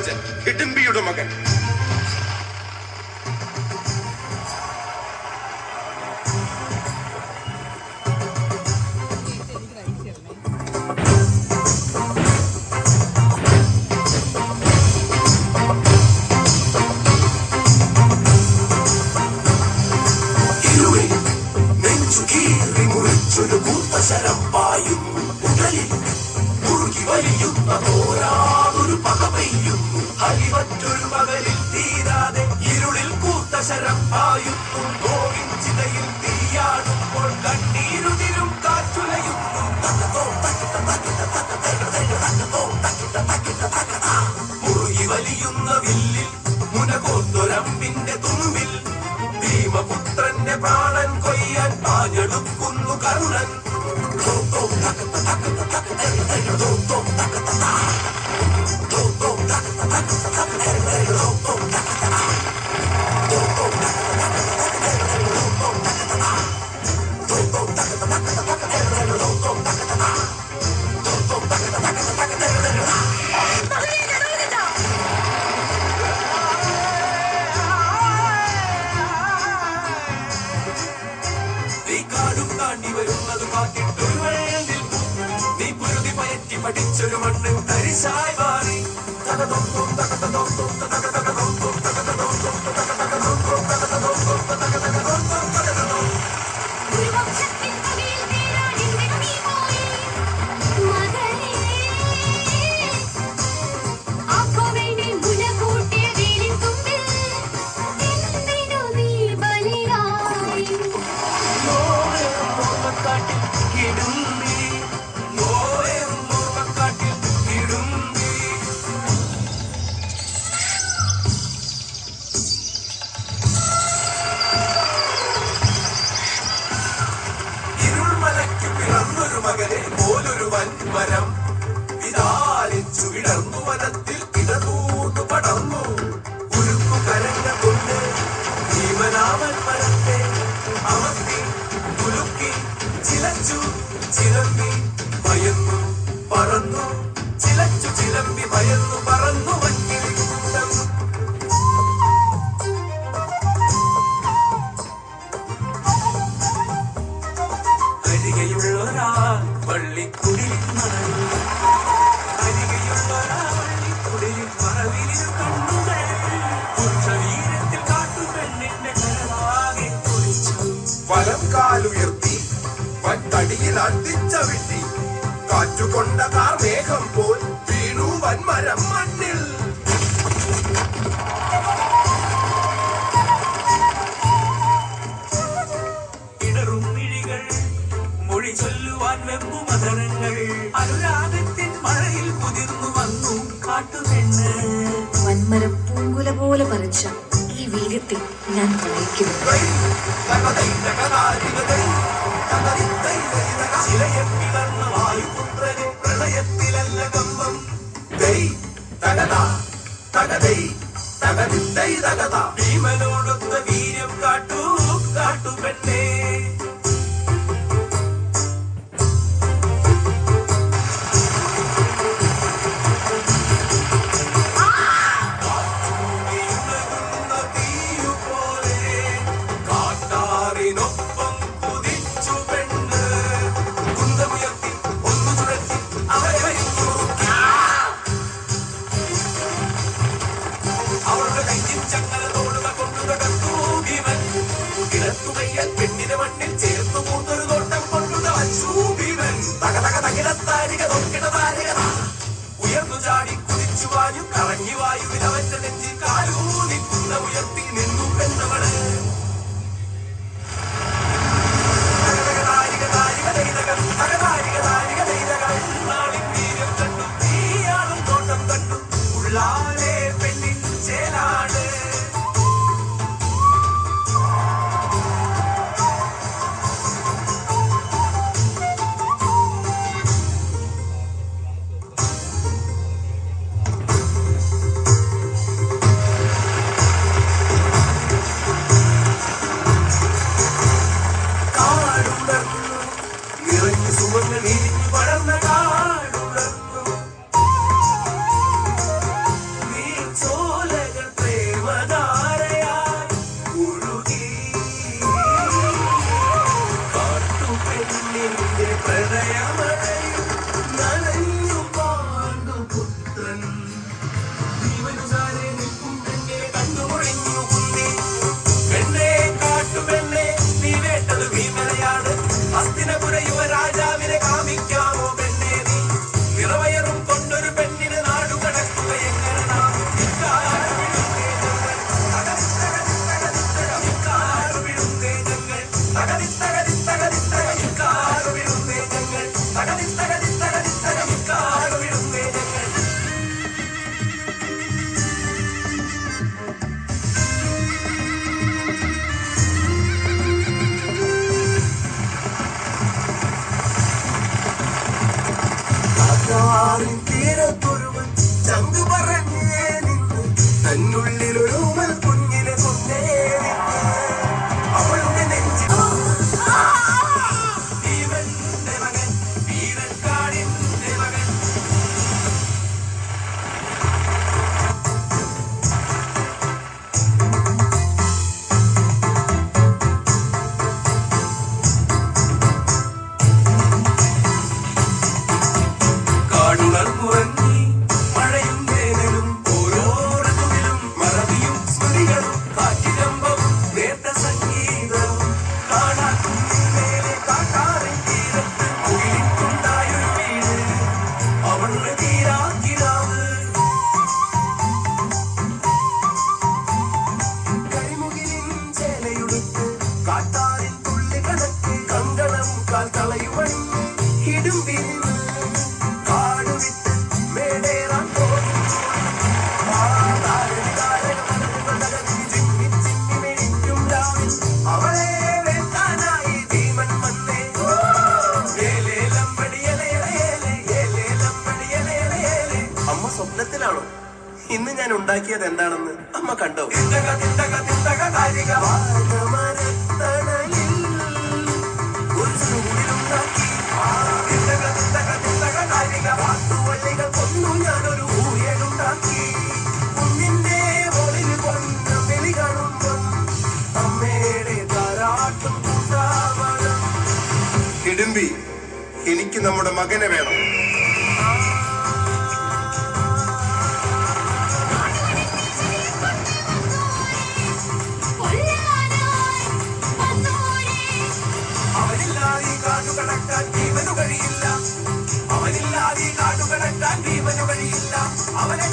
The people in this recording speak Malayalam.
끄자. മുളയ്ക്കുന്ന വില്ലിൽ മുനകോത്തൊരമ്പിന്റെ തുമ്പിൽ ഭീമപുത്രന്റെ പ്രാണൻ കൊയ്യാൻ പാഞ്ഞെടുക്കുന്നു കരുണൻ തകത്ത തകത്ത തകത്ത പഠിച്ചൊരു മണ്ണ് തരിശായി മാറി തല തനതൊന്നും കൊണ്ട കാർ വേഗം പോൽ വീണു വൻമരം മണ്ണിൽ. ഇടറും മിഴികൾ മൊഴി ചൊല്ലുവാൻ വെമ്പു മതനങ്ങൾ അനുരാഗത്തിൻ മഴയിൽ കുതിർന്നു വന്നു കാട്ടുപെണ്ണ് വൻമരം പൂങ്കുല പോലെ പറിച്ച ഈ വീര്യത്തിൽ ഞാൻ പ്രയക്കുന്നു Lord. കാറിൻ തീരത്തൊരുവൻ ചങ്ക് പറഞ്ഞു ഞാൻ ഉണ്ടാക്കിയത് എന്താണെന്ന് അമ്മ കണ്ടോ? എനിക്ക് നമ്മുടെ മകനെ വേണം. അവനില്ലാതെ കാടുകളെത്താൻ ജീവന വഴിയില്ല. അവനെ